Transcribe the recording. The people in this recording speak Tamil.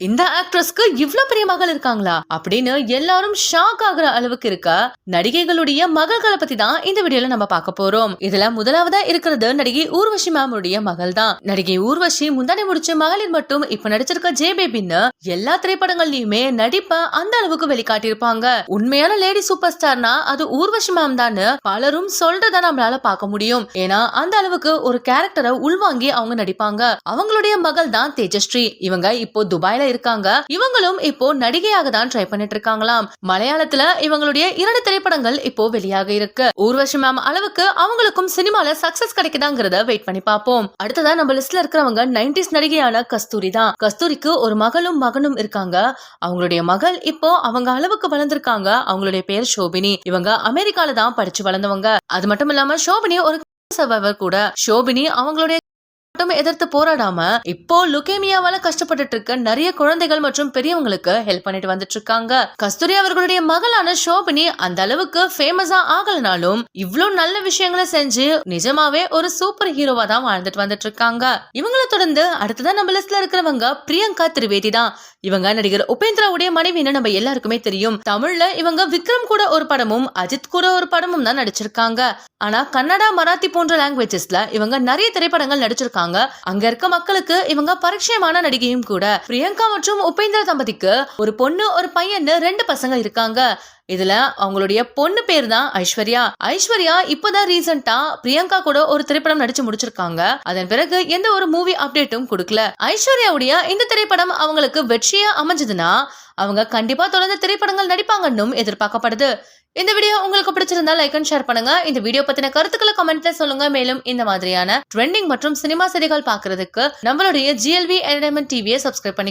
இந்த ஆக்ட்ரஸ்க்கு இவ்ளோ பெரிய மகள் இருக்காங்களா? அப்படின்னு எல்லாரும் ஷாக் ஆகுற அளவுக்கு இருக்க நடிகைகளுடைய மகள்களை பத்தி தான் இந்த வீடியோல நம்ம பார்க்க போறோம். இதுல முதலாவதா இருக்கிறது நடிகை ஊர்வஷி மேமுடைய மகள் தான். நடிகை ஊர்வஷி முந்தானை முடிச்ச மகளிர் மட்டும் இப்ப நடிச்சிருக்க ஜே பேபின்னு எல்லா திரைப்படங்கள்லயுமே நடிப்ப அந்த அளவுக்கு வெளிக்காட்டியிருப்பாங்க. உண்மையான லேடி சூப்பர் ஸ்டார்னா அது ஊர்வஷி மேம் தான் பலரும் சொல்றத நம்மளால பார்க்க முடியும். ஏன்னா அந்த அளவுக்கு ஒரு கேரக்டரை உள்வாங்கி அவங்க நடிப்பாங்க. அவங்களுடைய மகள் தான் தேஜஸ்ரீ. இவங்க இப்போ துபாயில இருக்காங்க. இவங்களும் இப்போ நடிகையாக தான் ட்ரை பண்ணிட்டு இருக்காங்களாம். மலையாளத்துல இவங்களுடைய இரண்டு திரைப்படங்கள் இப்போ வெளியாக இருக்கு. ஊர்வஷி மேம் அளவுக்கு அவங்களுக்கும் சினிமால சக்சஸ் கிடைக்குதாங்கிறத வெயிட் பண்ணி பார்ப்போம். அடுத்ததா நம்ம லிஸ்ட்ல இருக்கிறவங்க நைன்டிஸ் நடிகையான கஸ்தூரி தான். கஸ்தூரிக்கு ஒரு மகளும் மகனும் இருக்காங்க. அவங்களுடைய மகள் இப்போ அவங்க அளவுக்கு வளர்ந்திருக்காங்க. அவங்களுடைய பேர் ஷோபினி. இவங்க அமெரிக்கால தான் படிச்சு வளர்ந்தவங்க. அது மட்டும் இல்லாம ஷோபினி ஒரு சர்வைவர் கூட. ஷோபினி அவங்களுடைய மட்டும் எதிர்த்து போராடாம இப்போ லுகேமியாவால கஷ்டப்பட்டுட்டு இருக்க நிறைய குழந்தைகள் மற்றும் பெரியவங்களுக்கு ஹெல்ப் பண்ணிட்டு வந்துட்டு இருக்காங்க. கஸ்தூரி அவர்களுடைய மகளான ஷோபினி அந்த அளவுக்கு ஃபேமஸா ஆகலனாலும் இவ்வளவு நல்ல விஷயங்களை செஞ்சு நிஜமாவே ஒரு சூப்பர் ஹீரோவா தான் வாழ்ந்துட்டு வந்துட்டு இருக்காங்க. இவங்கள தொடர்ந்து அடுத்ததான் நம்ம லிஸ்ட்ல இருக்கிறவங்க பிரியங்கா திரிவேதி தான். இவங்க நடிகர் உபேந்திராவுடைய மனைவின்னு நம்ம எல்லாருக்குமே தெரியும். தமிழ்ல இவங்க விக்ரம் கூட ஒரு படமும் அஜித் கூட ஒரு படமும் தான் நடிச்சிருக்காங்க. ஆனா கன்னடா மராத்தி போன்ற லாங்குவேஜஸ்ல இவங்க நிறைய திரைப்படங்கள் நடிச்சிருக்காங்க. அங்க இருக்க மக்களுக்கு இவங்க பரிச்சயமான நடிகையும் கூட. பிரியங்கா மற்றும் உபேந்திர தம்பதிக்கு ஒரு பொண்ணு ஒரு பையன்னு ரெண்டு பசங்க இருக்காங்க. இதுல அவங்களுடைய பொண்ணு பேர் தான் ஐஸ்வர்யா. ஐஸ்வர்யா இப்பதான் ரீசெண்டா பிரியங்கா கூட ஒரு திரைப்படம் நடிச்சு முடிச்சிருக்காங்க. அதன் பிறகு எந்த ஒரு மூவி அப்டேட்டும் கொடுக்கல. ஐஸ்வர்யாவுடைய இந்த திரைப்படம் அவங்களுக்கு வெற்றியா அமைஞ்சதுன்னா அவங்க கண்டிப்பா தொடர்ந்து திரைப்படங்கள் நடிப்பாங்கன்னும் எதிர்பார்க்கப்படுது. இந்த வீடியோ உங்களுக்கு பிடிச்சிருந்தா லைக் அண்ட் ஷேர் பண்ணுங்க. இந்த வீடியோ பத்தின கருத்துக்களை கமெண்ட்ல சொல்லுங்க. மேலும் இந்த மாதிரியான ட்ரெண்டிங் மற்றும் சினிமா செய்திகள் பாக்குறதுக்கு நம்மளுடைய ஜிஎல்வி என்டர்டைன்மெண்ட் டிவியை சப்ஸ்கிரைப் பண்ணி